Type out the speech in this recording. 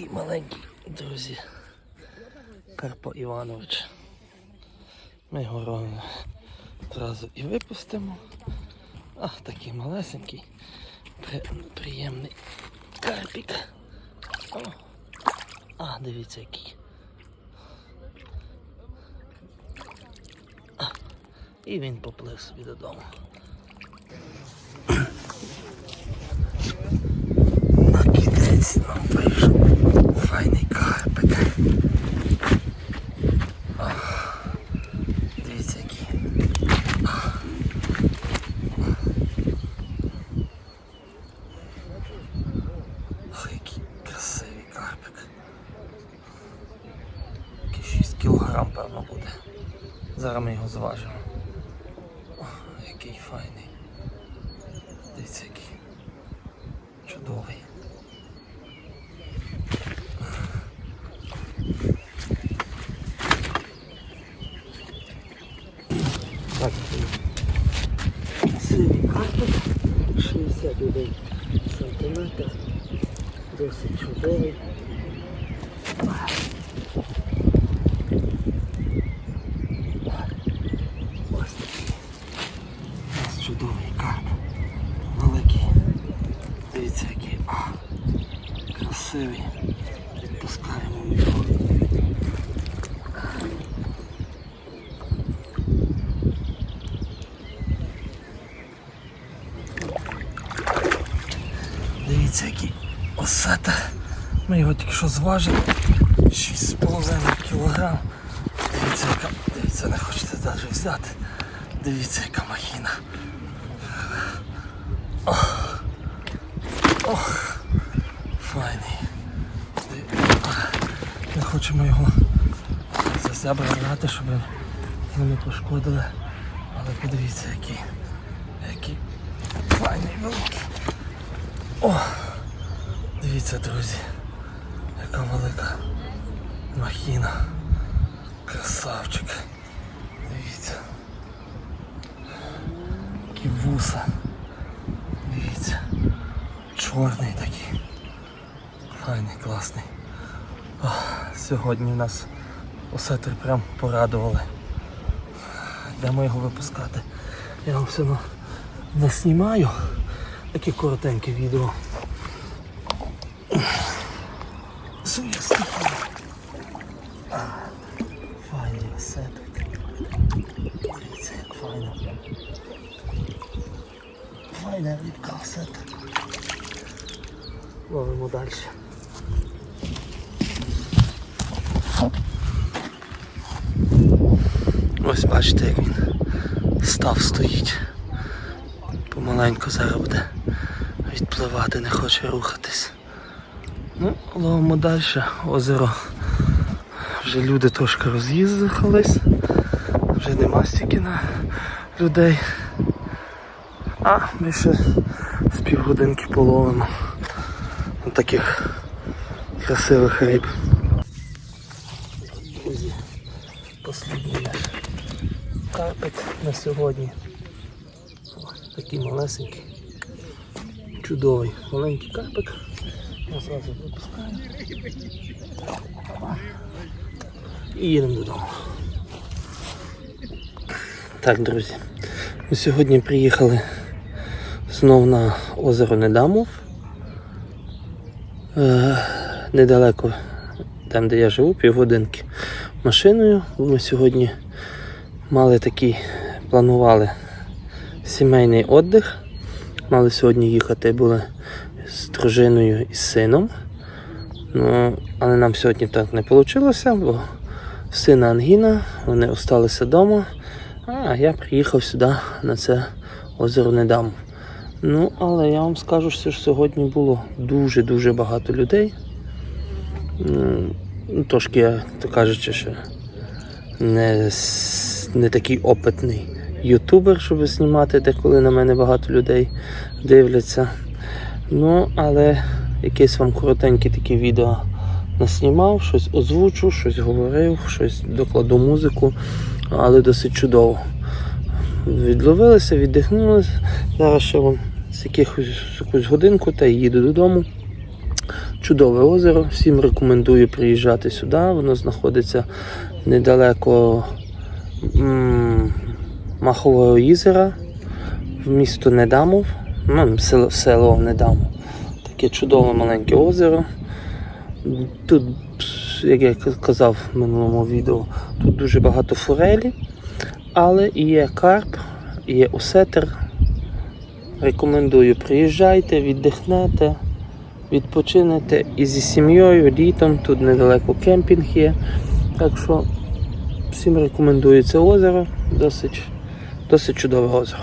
такий маленький, друзі. Карпо Іванович. Ми його ровно одразу і випустимо. А, такий малесенький, при, приємний карпік. О. А, дивіться який. А, і він поплив собі додому. На кінець нам вийшов файний карпик. А, Дивіться який. Ох, який красивий карпик. Який 6 кілограм, певно, буде. Зараз ми його зважимо. О, який файний. Дивіться, який чудовий. Так, красивий карпик, 61 сантиметр, досить чудовий. Ось такий. У нас чудовий карп. Великий. Дивіться який. А, красивий. Відпускаємо його. Дивіться який осета. Ми його тільки що зважили. 6,5 кілограм. Дивіться, яка. Дивіться, не хочете навіть взяти. Дивіться, яка махіна. Ох. Файний. Не хочемо його за себе брати, щоб ми не пошкодили. Але подивіться, який. Який файний великий. О! Дивіться, друзі, яка велика махіна. Красавчик. Які вуса. Дивіться. Чорний такий. Файний, класний. Ох, сьогодні нас осетри прям порадували. Йдемо його випускати. Я вам все одно знімаю. Таке коротеньке відео. Файний осетик. Дивіться, як файно. Файна рибка осетик. Ловимо далі. Ось бачите, як він став стоїть. Помаленьку зараз буде відпливати, не хоче рухатись. Ну, ловимо далі. Озеро. Вже люди трошки роз'їздились. Вже нема стільки на людей. А ми ще з півгодинки половимо таких красивих риб. Останній наш карпик на сьогодні. Такий малесенький. Чудовий маленький карпик. Ми зразу випускаємо. І їдемо додому. Так, друзі. Ми сьогодні приїхали знов на озеро Недамов. Е, недалеко там, де я живу, півгодинки машиною. Ми сьогодні мали такий, планували сімейний віддих. Мали сьогодні їхати були з дружиною і з сином. Ну, але нам сьогодні так не вийшло, бо сина ангіна, вони залишилися вдома. А я приїхав сюди на це озеро Недам. Ну, але я вам скажу, що сьогодні було дуже-дуже багато людей. Ну, трошки я, то кажучи, що не, не такий опитний ютубер, щоб знімати, де коли на мене багато людей дивляться. Ну, але якесь вам коротеньке таке відео наснімав, щось озвучу, щось говорив, щось докладу музику, але досить чудово. Відловилися, віддихнули. Зараз ще вам з якихось якусь годинку та їду додому. Чудове озеро. Всім рекомендую приїжджати сюди. Воно знаходиться недалеко Махового озера в місто Недамов, ну, село Недамов. Таке чудове маленьке озеро. Тут, як я казав в минулому відео, тут дуже багато форелі, але і є карп, є осетр. Рекомендую, приїжджайте, віддихнете, відпочинете і зі сім'єю, літом, тут недалеко кемпінг є. Так що всім рекомендую це озеро, досить, досить чудове озеро.